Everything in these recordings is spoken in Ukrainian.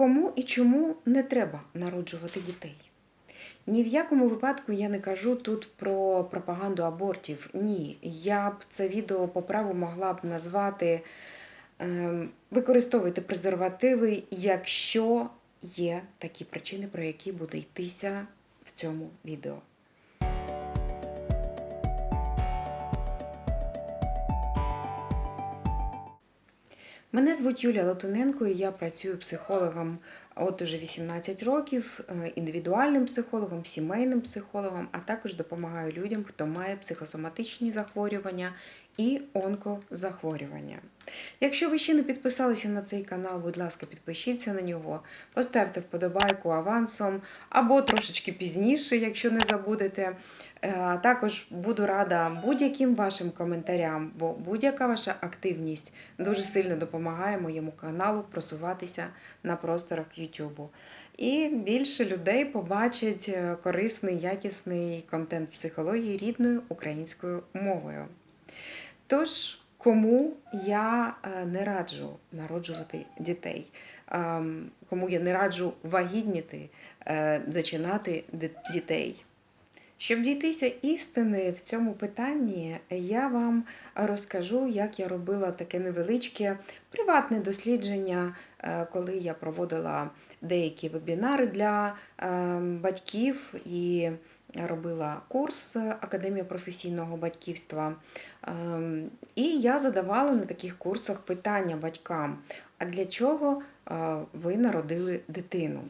Кому і чому не треба народжувати дітей? Ні в якому випадку я не кажу тут про пропаганду абортів. Ні, я б це відео по праву могла б назвати ем, використовуйте презервативи, якщо є такі причини, про які буде йтися в цьому відео. Мене звуть Юлія Латуненко, і я працюю психологом от уже 18 років, е, індивідуальним психологом, сімейним психологом, а також допомагаю людям, хто має психосоматичні захворювання і онкозахворювання. Якщо ви ще не підписалися на цей канал, будь ласка, підпишіться на нього, поставте вподобайку авансом або трошечки пізніше, якщо не забудете. Е, Також буду рада будь-яким вашим коментарям, бо будь-яка ваша активність дуже сильно допомагає моєму каналу просуватися на просторах YouTube. І більше людей побачать е, корисний, якісний контент психології рідною українською мовою. Тож, кому я е, не раджу народжувати дітей, ем, кому я не раджу вагітніти, е, зачинати дітей. Щоб дійтися істини в цьому питанні, я вам розкажу, як я робила таке невеличке приватне дослідження, е, коли я проводила деякі вебінари для е, батьків і робила курс Академія професійного батьківства. Ем, І я задавала на таких курсах питання батькам: а для чого е, ви народили дитину?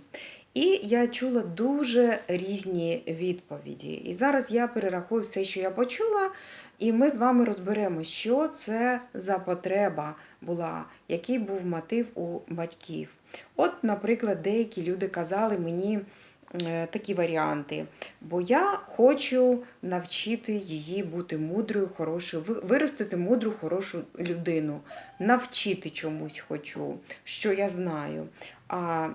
І я чула дуже різні відповіді. І зараз я перерахую все, що я почула, і ми з вами розберемо, що це за потреба була, який був мотив у батьків. От, наприклад, деякі люди казали мені такі варіанти, бо я хочу навчити її бути мудрою, хорошою, виростити мудру, хорошу людину, навчити чомусь хочу, що я знаю. А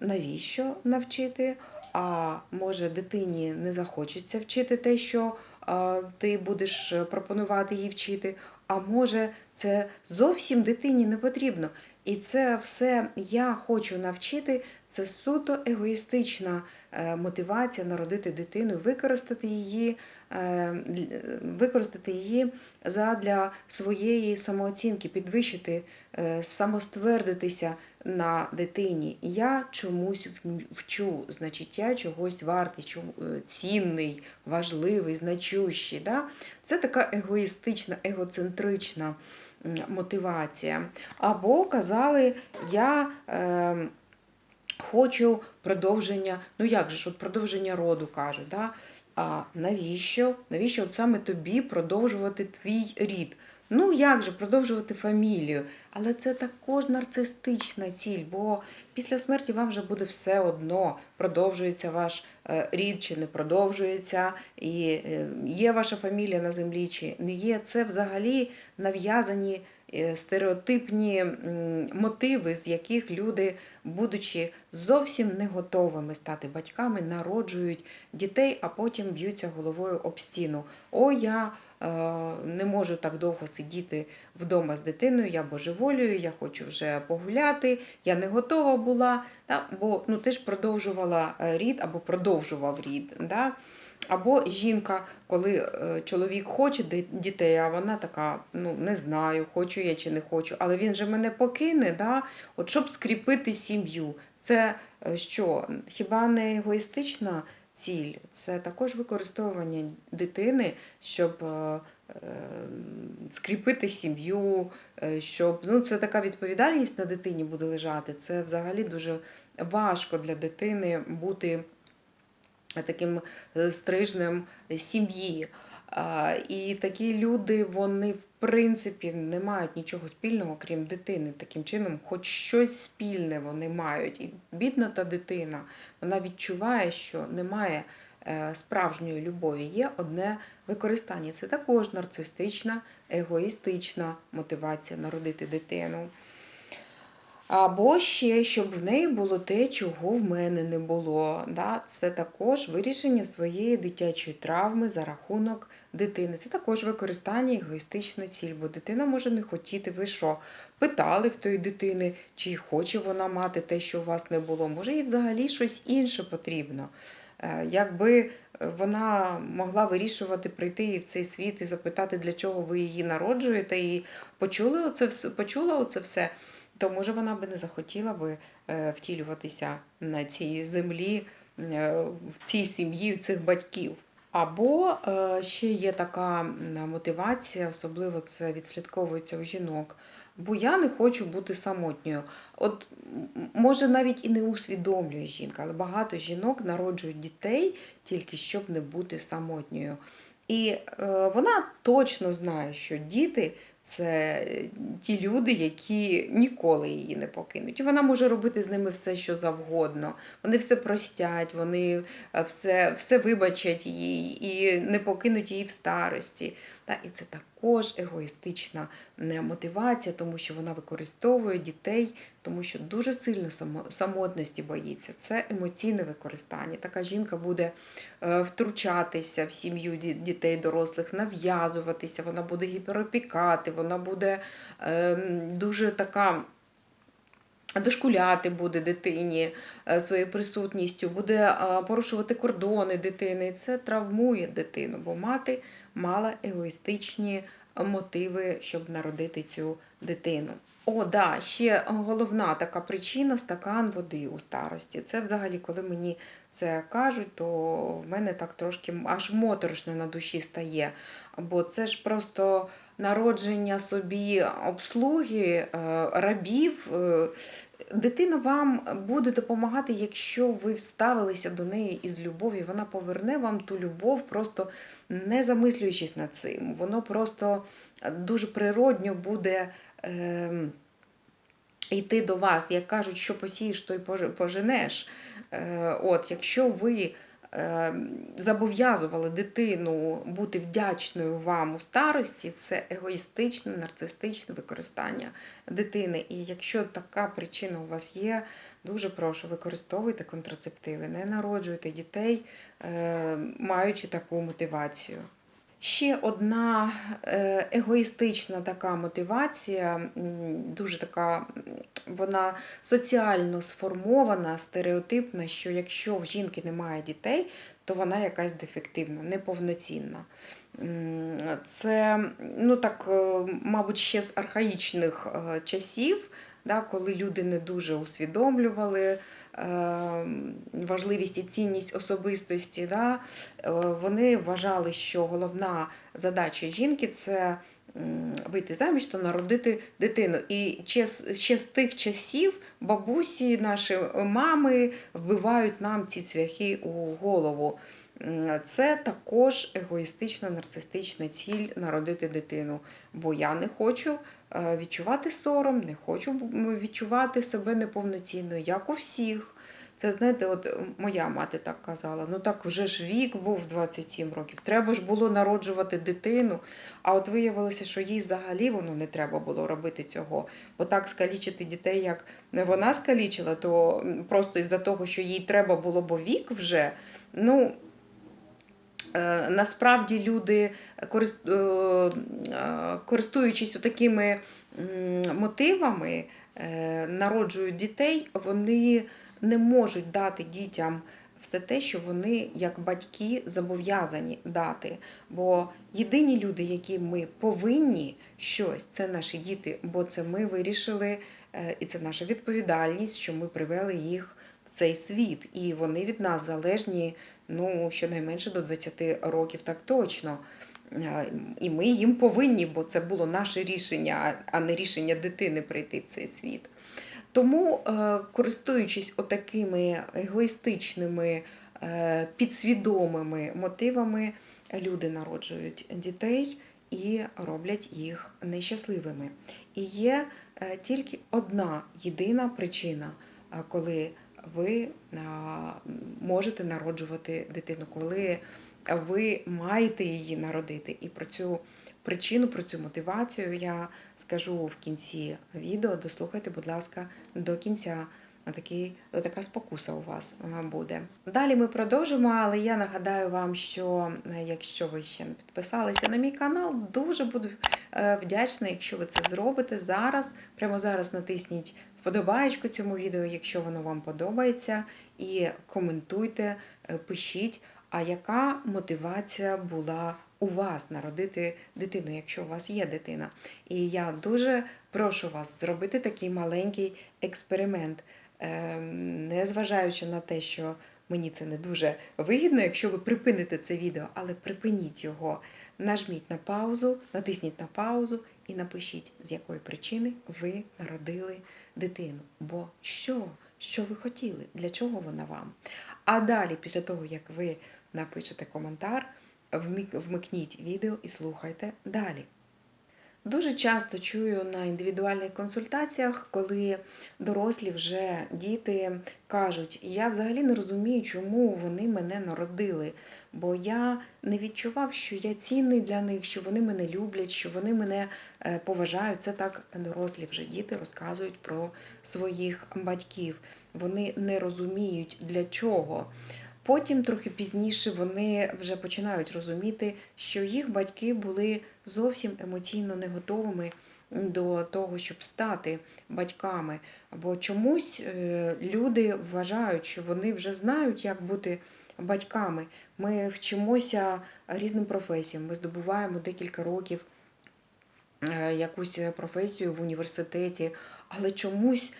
навіщо навчити? А може дитині не захочеться вчити те, що ти будеш е, пропонувати їй вчити, а може це зовсім дитині не потрібно. І це все я хочу навчити, це суто егоїстична е, мотивація народити дитину, використати її, е, використати її задля своєї самооцінки, підвищити, е, самоствердитися на дитині. Я чомусь вчу, значить, я чогось вартий, цінний, важливий, значущий. Да? Це така егоїстична, егоцентрична мотивація. Або казали, я. Хочу продовження, ну як же ж, от продовження роду кажуть, да? а навіщо? Навіщо от саме тобі продовжувати твій рід? Ну як же продовжувати фамілію? Але це також нарцистична ціль, бо після смерті вам вже буде все одно, продовжується ваш е, рід чи не продовжується, і е, є ваша фамілія на землі чи не є. Це взагалі нав'язані стереотипні мотиви, з яких люди, будучи зовсім не готовими стати батьками, народжують дітей, а потім б'ються головою об стіну. О, я не можу так довго сидіти вдома з дитиною, я божеволюю, я хочу вже погуляти, я не готова була, да? бо ну, ти ж продовжувала е, рід або продовжував рід. Да? Або жінка, коли е, чоловік хоче дітей, а вона така, ну не знаю, хочу я чи не хочу, але він же мене покине, да? от щоб скріпити сім'ю. Це е, що, хіба не егоїстична ціль? Це також використовування дитини, щоб е, е, скріпити сім'ю, е, щоб ну, це така відповідальність на дитині буде лежати. Це взагалі дуже важко для дитини бути таким е, стрижнем сім'ї. І такі люди, вони в принципі не мають нічого спільного, крім дитини. Таким чином, хоч щось спільне вони мають. І бідна та дитина, вона відчуває, що немає е, справжньої любові. Є одне використання. Це також нарцистична, егоїстична мотивація народити дитину. Або ще, щоб в неї було те, чого в мене не було. Да? Це також вирішення своєї дитячої травми за рахунок дитини. Це також використання егоїстичної ціль, бо дитина може не хотіти. Ви що? Питали в тої дитини, чи хоче вона мати те, що у вас не було. Може, їй взагалі щось інше потрібно. Е, Якби вона могла вирішувати прийти в цей світ і запитати, для чого ви її народжуєте, і почули оце все, почула оце все, то може вона би не захотіла би е, втілюватися на цій землі, е, в цій сім'ї, в цих батьків. Або е, ще є така мотивація, особливо це відслідковується у жінок. Бо я не хочу бути самотньою. От може навіть і не усвідомлює жінка, але багато жінок народжують дітей тільки щоб не бути самотньою. І е, вона точно знає, що діти це ті люди, які ніколи її не покинуть. І вона може робити з ними все, що завгодно. Вони все простять, вони е, все, все вибачать їй і не покинуть її в старості. Та, і це також егоїстична мотивація, тому що вона використовує дітей, тому що дуже сильно самотності боїться. Це емоційне використання. Така жінка буде е, втручатися в сім'ю дітей, дорослих, нав'язуватися, вона буде гіперопікати, вона буде е, дуже така. Дошкуляти буде дитині е, своєю присутністю, буде е, порушувати кордони дитини. Це травмує дитину, бо мати мала егоїстичні мотиви, щоб народити цю дитину. О, да, ще головна така причина стакан води у старості. Це взагалі, коли мені це кажуть, то в мене так трошки аж моторошно на душі стає. Бо це ж просто народження собі обслуги, е, рабів. е, Дитина вам буде допомагати, якщо ви вставилися до неї із любов'ю. Вона поверне вам ту любов, просто не замислюючись над цим. Воно просто дуже природньо буде. ем, йти до вас, як кажуть, що посієш, то й поженеш. Е, От, якщо ви е, зобов'язували дитину бути вдячною вам у старості, це егоїстичне, нарцистичне використання дитини. І якщо така причина у вас є, дуже прошу, використовуйте контрацептиви, не народжуйте дітей, е, маючи таку мотивацію. Ще одна е, егоїстична така мотивація, дуже така, вона соціально сформована, стереотипна, що якщо в жінки немає дітей, то вона якась дефективна, неповноцінна. Це, ну так, е, мабуть, ще з архаїчних е, часів, да, коли люди не дуже усвідомлювали е, важливість і цінність особистості. Да, е, вони вважали, що головна задача жінки це вийти заміж та народити дитину. І ще, з- тих часів бабусі, наші мами вбивають нам ці цвяхи у голову. Це також егоїстична нарцистична ціль народити дитину. Бо я не хочу е, відчувати сором, не хочу відчувати себе неповноцінною, як у всіх. Це знаєте, от моя мати так казала: ну так вже ж вік був 27 років. Треба ж було народжувати дитину. А от виявилося, що їй взагалі воно не треба було робити цього. Бо так скалічити дітей, як вона скалічила, то просто із-за того, що їй треба було, бо вік вже. Ну, Е, Насправді люди, е, е, користуючись такими мотивами, е, народжують дітей, вони не можуть дати дітям все те, що вони як батьки зобов'язані дати. Бо єдині люди, які ми повинні щось, це наші діти, бо це ми вирішили, е, і це наша відповідальність, що ми привели їх в цей світ, і вони від нас залежні ну, щонайменше до 20 років, так точно. І ми їм повинні, бо це було наше рішення, а не рішення дитини прийти в цей світ. Тому, е, користуючись отакими егоїстичними, е, підсвідомими мотивами, люди народжують дітей і роблять їх нещасливими. І є е, тільки одна єдина причина, коли ви можете народжувати дитину, коли ви маєте її народити. І про цю причину, про цю мотивацію я скажу в кінці відео. Дослухайте, будь ласка, до кінця. Такий, така спокуса у вас е, буде. Далі ми продовжимо, але я нагадаю вам, що е, якщо ви ще не підписалися на мій канал, дуже буду е, вдячна, якщо ви це зробите зараз. Прямо зараз натисніть вподобаєчку цьому відео, якщо воно вам подобається, і коментуйте, е, пишіть, а яка мотивація була у вас народити дитину, якщо у вас є дитина. І я дуже прошу вас зробити такий маленький експеримент, Ем, незважаючи на те, що мені це не дуже вигідно, якщо ви припините це відео, але припиніть його, нажміть на паузу, натисніть на паузу і напишіть, з якої причини ви народили дитину. Бо що? Що ви хотіли? Для чого вона вам? А далі, після того, як ви напишете коментар, вмикніть відео і слухайте далі. Дуже часто чую на індивідуальних консультаціях, коли дорослі вже діти кажуть, я взагалі не розумію, чому вони мене народили, бо я не відчував, що я цінний для них, що вони мене люблять, що вони мене е, поважають. Це так дорослі вже діти розказують про своїх батьків. Вони не розуміють для чого. Потім, трохи пізніше, вони вже починають розуміти, що їх батьки були зовсім емоційно не готовими до того, щоб стати батьками. Бо чомусь е, люди вважають, що вони вже знають, як бути батьками. Ми вчимося різним професіям, ми здобуваємо декілька років е, якусь професію в університеті, але чомусь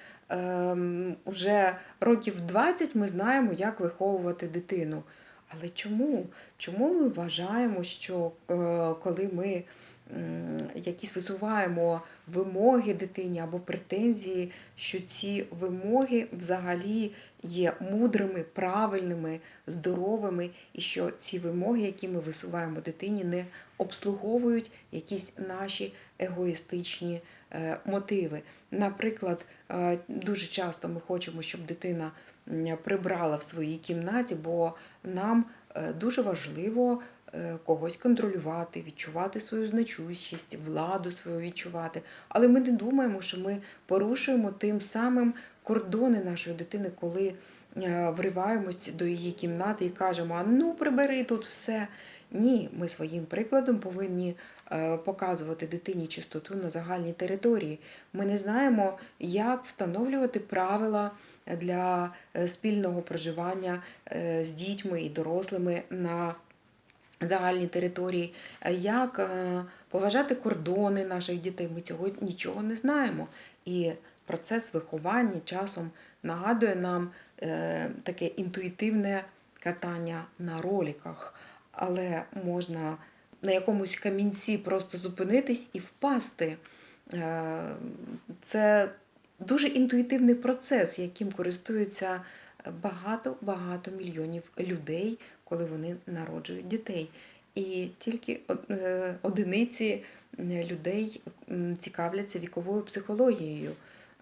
уже років 20 ми знаємо, як виховувати дитину. Але чому? Чому ми вважаємо, що е, коли ми якісь висуваємо вимоги дитині або претензії, що ці вимоги взагалі є мудрими, правильними, здоровими, і що ці вимоги, які ми висуваємо дитині, не обслуговують якісь наші егоїстичні мотиви. Наприклад, е, дуже часто ми хочемо, щоб дитина прибрала в своїй кімнаті, бо нам е, дуже важливо е, когось контролювати, відчувати свою значущість, владу свою відчувати. Але ми не думаємо, що ми порушуємо тим самим кордони нашої дитини, коли е, вриваємось до її кімнати і кажемо: а ну прибери тут все. Ні, ми своїм прикладом повинні е, показувати дитині чистоту на загальній території. Ми не знаємо, як встановлювати правила для е, спільного проживання е, з дітьми і дорослими на загальній території, е, як е, поважати кордони наших дітей. Ми цього нічого не знаємо. І процес виховання часом нагадує нам е, таке інтуїтивне катання на роліках, але можна на якомусь камінці просто зупинитись і впасти. Е, Це дуже інтуїтивний процес, яким користуються багато-багато мільйонів людей, коли вони народжують дітей. І тільки е, одиниці людей цікавляться віковою психологією.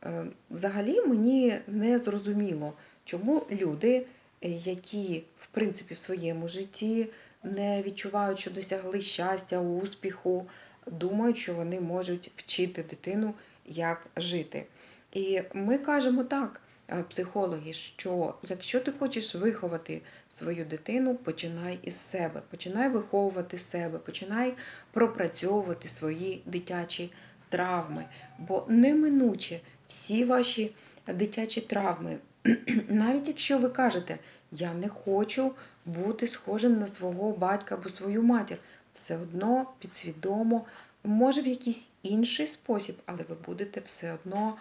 Е, Взагалі мені не зрозуміло, чому люди, е, які в принципі в своєму житті не відчувають, що досягли щастя, успіху, думають, що вони можуть вчити дитину, як жити. І ми кажемо так, е, психологи, що якщо ти хочеш виховати свою дитину, починай із себе, починай виховувати себе, починай пропрацьовувати свої дитячі травми. Бо неминуче всі ваші дитячі травми, навіть якщо ви кажете, я не хочу бути схожим на свого батька або свою матір, все одно підсвідомо, може в якийсь інший спосіб, але ви будете все одно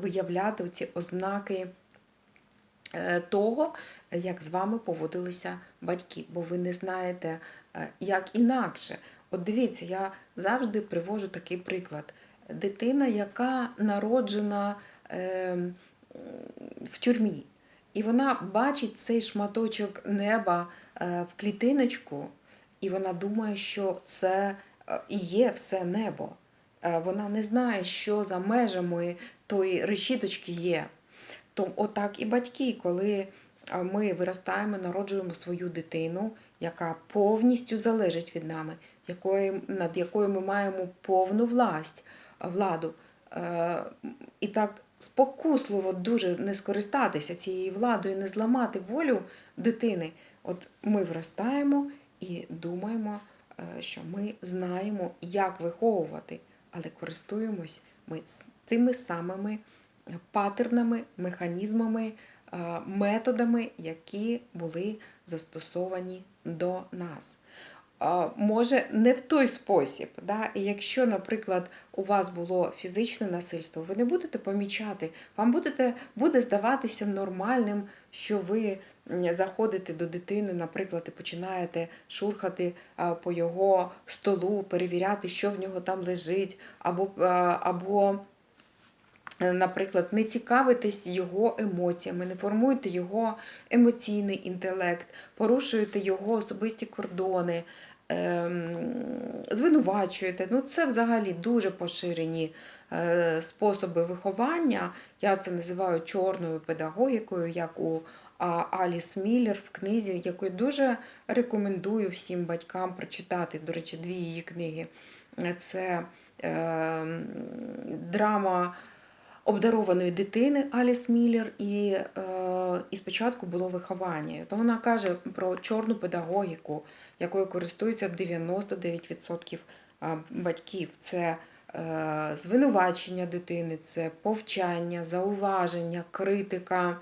виявляти ці ознаки е, того, як з вами поводилися батьки, бо ви не знаєте, е, як інакше. От дивіться, я завжди привожу такий приклад. Дитина, яка народжена е, в тюрмі, і вона бачить цей шматочок неба е, в клітиночку, і вона думає, що це е, і є все небо. Е, Вона не знає, що за межами тої решіточки є. То отак і батьки, коли ми виростаємо, народжуємо свою дитину, яка повністю залежить від нами. над якою ми маємо повну власть, владу. І так спокусливо дуже не скористатися цією владою, не зламати волю дитини. От ми виростаємо і думаємо, е, що ми знаємо, як виховувати, але користуємось ми тими самими патернами, механізмами, е, методами, які були застосовані до нас. Може, не в той спосіб. Да? І якщо, наприклад, у вас було фізичне насильство, ви не будете помічати, вам будете, буде здаватися нормальним, що ви заходите до дитини, наприклад, і починаєте шурхати по його столу, перевіряти, що в нього там лежить, або, або наприклад, не цікавитесь його емоціями, не формуєте його емоційний інтелект, порушуєте його особисті кордони, ем, звинувачуєте. Ну, це взагалі дуже поширені е, способи виховання. Я це називаю чорною педагогікою, як у Аліс Міллер в книзі, яку я дуже рекомендую всім батькам прочитати. До речі, дві її книги. Це е, драма обдарованої дитини Аліс Міллер, і, е, і спочатку було виховання. То вона каже про чорну педагогіку, якою користуються 99% батьків. Це е, звинувачення дитини, це повчання, зауваження, критика,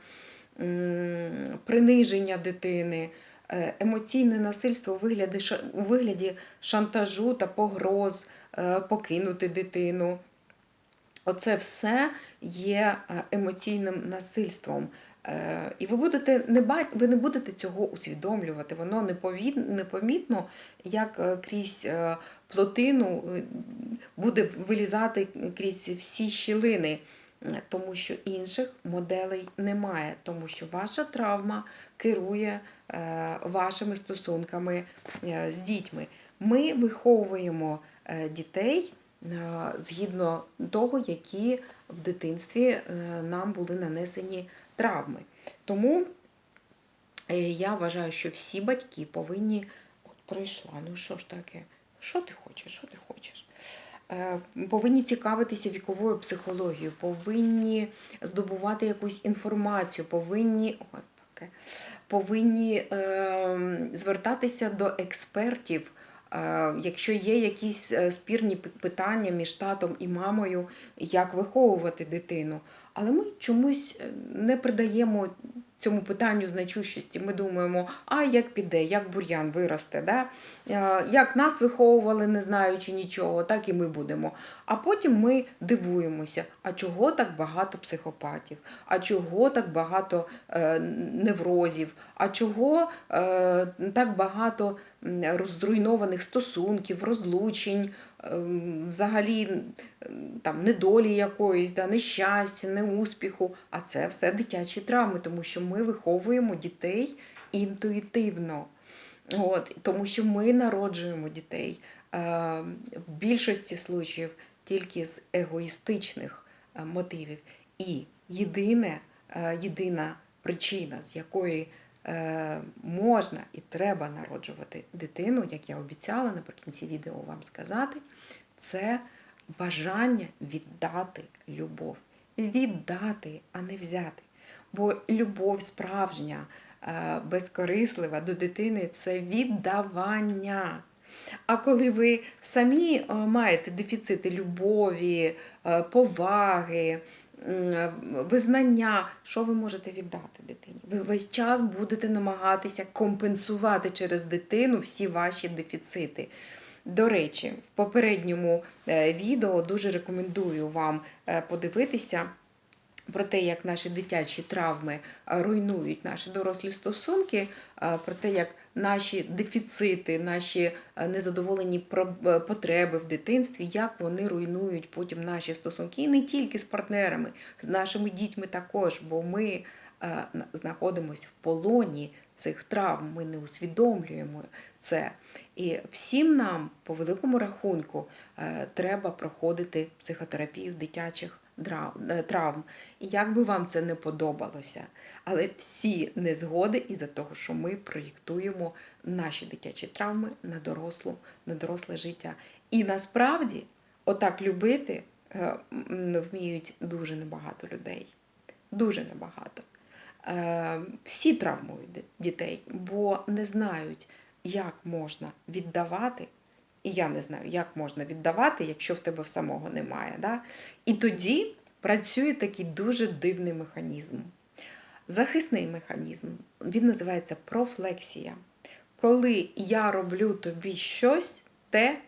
приниження дитини. е, Емоційне насильство у вигляді, шантажу та погроз, покинути дитину. Оце все є е, емоційним насильством. Е, І ви будете не ба... ви не будете цього усвідомлювати. Воно непомітно, як е, крізь плотину буде вилізати крізь всі щілини, тому що інших моделей немає, тому що ваша травма керує вашими стосунками з дітьми. Ми виховуємо дітей згідно того, які в дитинстві е, нам були нанесені травми. Тому е, я вважаю, що всі батьки повинні. От прийшла, ну що ж таке? Що ти хочеш? Що ти хочеш? Е, Повинні цікавитися віковою психологією, повинні здобувати якусь інформацію, повинні. От таке, повинні е, звертатися до експертів, е, якщо є якісь е, спірні питання між татом і мамою, як виховувати дитину. Але ми чомусь е, не придаємо цьому питанню значущості. Ми думаємо, а як піде, як бур'ян виросте, да? Е, як нас виховували, не знаючи нічого, так і ми будемо. А потім ми дивуємося, а чого так багато психопатів, а чого так багато е, неврозів, а чого е, так багато розруйнованих стосунків, розлучень, ем, взагалі там недолі якоїсь, да, нещастя, неуспіху. А це все дитячі травми, тому що ми виховуємо дітей інтуїтивно. От, тому що ми народжуємо дітей е, в більшості случаїв тільки з егоїстичних е, мотивів. І єдине, е, єдина причина, з якої можна і треба народжувати дитину, як я обіцяла наприкінці відео вам сказати, це бажання віддати любов. Віддати, а не взяти. Бо любов справжня, е, безкорислива до дитини це віддавання. А коли ви самі е, маєте дефіцити любові, е, поваги, визнання, що ви можете віддати дитині? Ви весь час будете намагатися компенсувати через дитину всі ваші дефіцити. До речі, в попередньому е, відео дуже рекомендую вам е, подивитися про те, як наші дитячі травми руйнують наші дорослі стосунки, про те, як наші дефіцити, наші незадоволені е, потреби в дитинстві, як вони руйнують потім наші стосунки, і не тільки з партнерами, з нашими дітьми також, бо ми знаходимося в полоні цих травм, ми не усвідомлюємо це. І всім нам, по великому рахунку, е, треба проходити психотерапію в дитячих травм. І як би вам це не подобалося, але всі незгоди із-за того, що ми проєктуємо наші дитячі травми на дорослу, на доросле життя. І насправді, отак любити е, вміють дуже небагато людей. Дуже небагато. Е, Всі травмують дітей, бо не знають, як можна віддавати. І я не знаю, як можна віддавати, якщо в тебе в самого немає. Да? І тоді працює такий дуже дивний механізм. Захисний механізм, він називається профлексія. Коли я роблю тобі щось, те,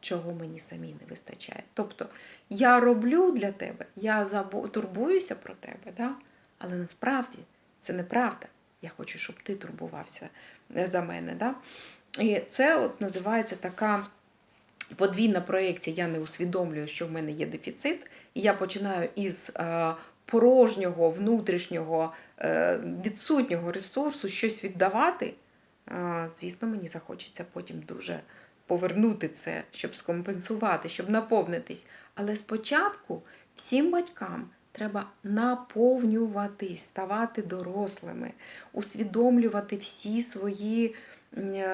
чого мені самі не вистачає. Тобто я роблю для тебе, я турбуюся про тебе, да? але насправді це неправда. Я хочу, щоб ти турбувався е, за мене. Да? І це от називається така подвійна проєкція. Я не усвідомлюю, що в мене є дефіцит, і я починаю із е, порожнього, внутрішнього, е, відсутнього ресурсу щось віддавати. Е, звісно, мені захочеться потім дуже повернути це, щоб скомпенсувати, щоб наповнитись. Але спочатку всім батькам треба наповнюватись, ставати дорослими, усвідомлювати всі свої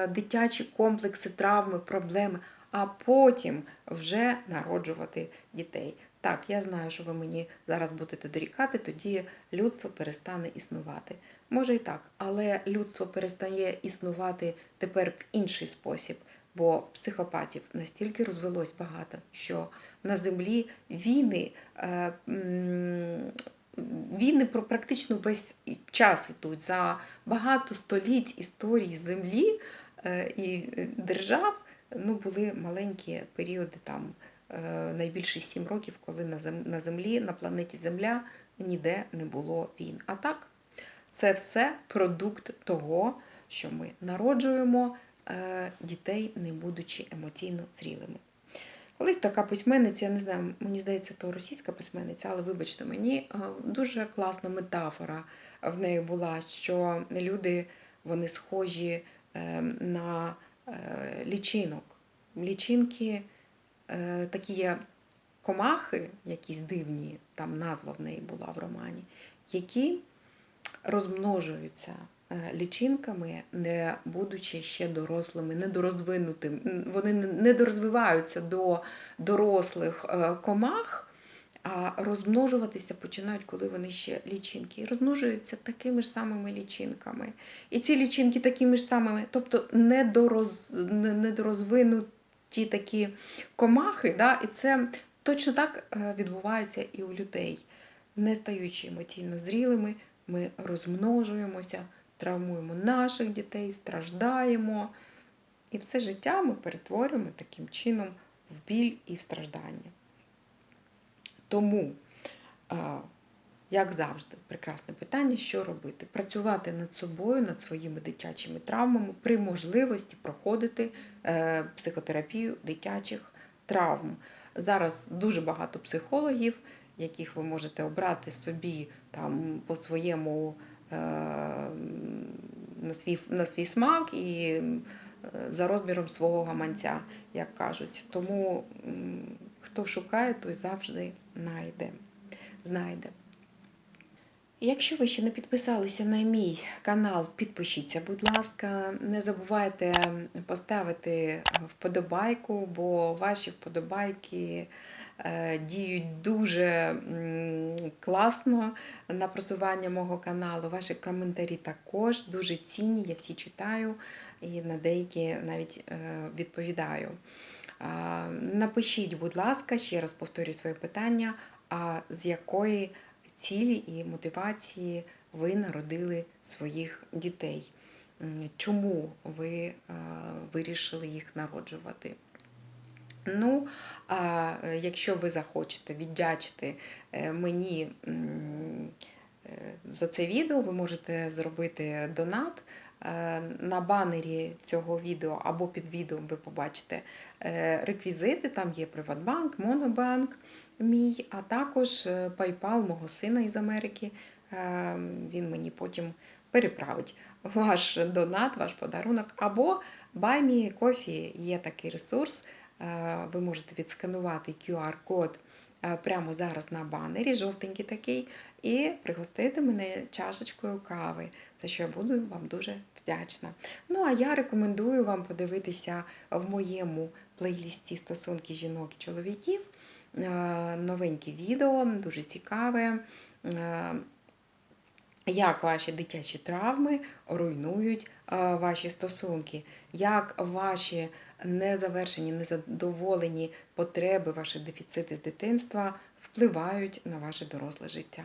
дитячі комплекси, травми, проблеми, а потім вже народжувати дітей. Так, я знаю, що ви мені зараз будете дорікати, тоді людство перестане існувати. Може і так, але людство перестає існувати тепер в інший спосіб, бо психопатів настільки розвелось багато, що на землі війни, е, війни практично весь час ідуть за багато століть історії землі е, і держав. Ну, були маленькі періоди там е, найбільше 7 років, коли на землі, на планеті Земля ніде не було війн. А так, це все продукт того, що ми народжуємо е, дітей, не будучи емоційно зрілими. Колись така письменниця, я не знаю, мені здається, то російська письменниця, але вибачте мені, е, дуже класна метафора в неї була, що люди вони схожі е, на е, лічинок. Лічинки такі є комахи, якісь дивні, там назва в неї була в романі, які розмножуються лічинками, не будучи ще дорослими, недорозвинутими. Вони не дорозвиваються до дорослих е, комах, а розмножуватися починають, коли вони ще лічинки. І розмножуються такими ж самими лічинками. І ці лічинки такими ж самими, тобто недороз, недорозвинуті такі комахи, да? і це точно так е, відбувається і у людей. Не стаючи емоційно зрілими, ми розмножуємося, травмуємо наших дітей, страждаємо. І все життя ми перетворюємо таким чином в біль і в страждання. Тому, як завжди, прекрасне питання, що робити? Працювати над собою, над своїми дитячими травмами, при можливості проходити е, психотерапію дитячих травм. Зараз дуже багато психологів, яких ви можете обрати собі там по своєму на свій, на свій смак і е, за розміром свого гаманця, як кажуть. Тому хто шукає, той завжди знайде. знайде. Якщо ви ще не підписалися на мій канал, підпишіться, будь ласка. Не забувайте поставити вподобайку, бо ваші вподобайки діють дуже класно на просування мого каналу. Ваші коментарі також дуже цінні, я всі читаю і на деякі навіть е, відповідаю. Напишіть, будь ласка, ще раз повторюю своє питання, а з якої цілі і мотивації ви народили своїх дітей? Чому ви е, вирішили їх народжувати? Ну, а е, якщо ви захочете віддячити е, мені е, за це відео, ви можете зробити донат. На банері цього відео або під відео ви побачите реквізити. Там є Приватбанк, Монобанк мій, а також PayPal мого сина із Америки. Він мені потім переправить ваш донат, ваш подарунок. Або Buy Me Coffee є такий ресурс. Е, Ви можете відсканувати QR-код е, прямо зараз на банері, жовтенький такий, і пригостити мене чашечкою кави, за що я буду вам дуже вдячна. Ну а я рекомендую вам подивитися в моєму плейлісті стосунки жінок і чоловіків. е, Новеньке відео, дуже цікаве. Як ваші дитячі травми руйнують ваші стосунки, як ваші незавершені, незадоволені потреби, ваші дефіцити з дитинства впливають на ваше доросле життя.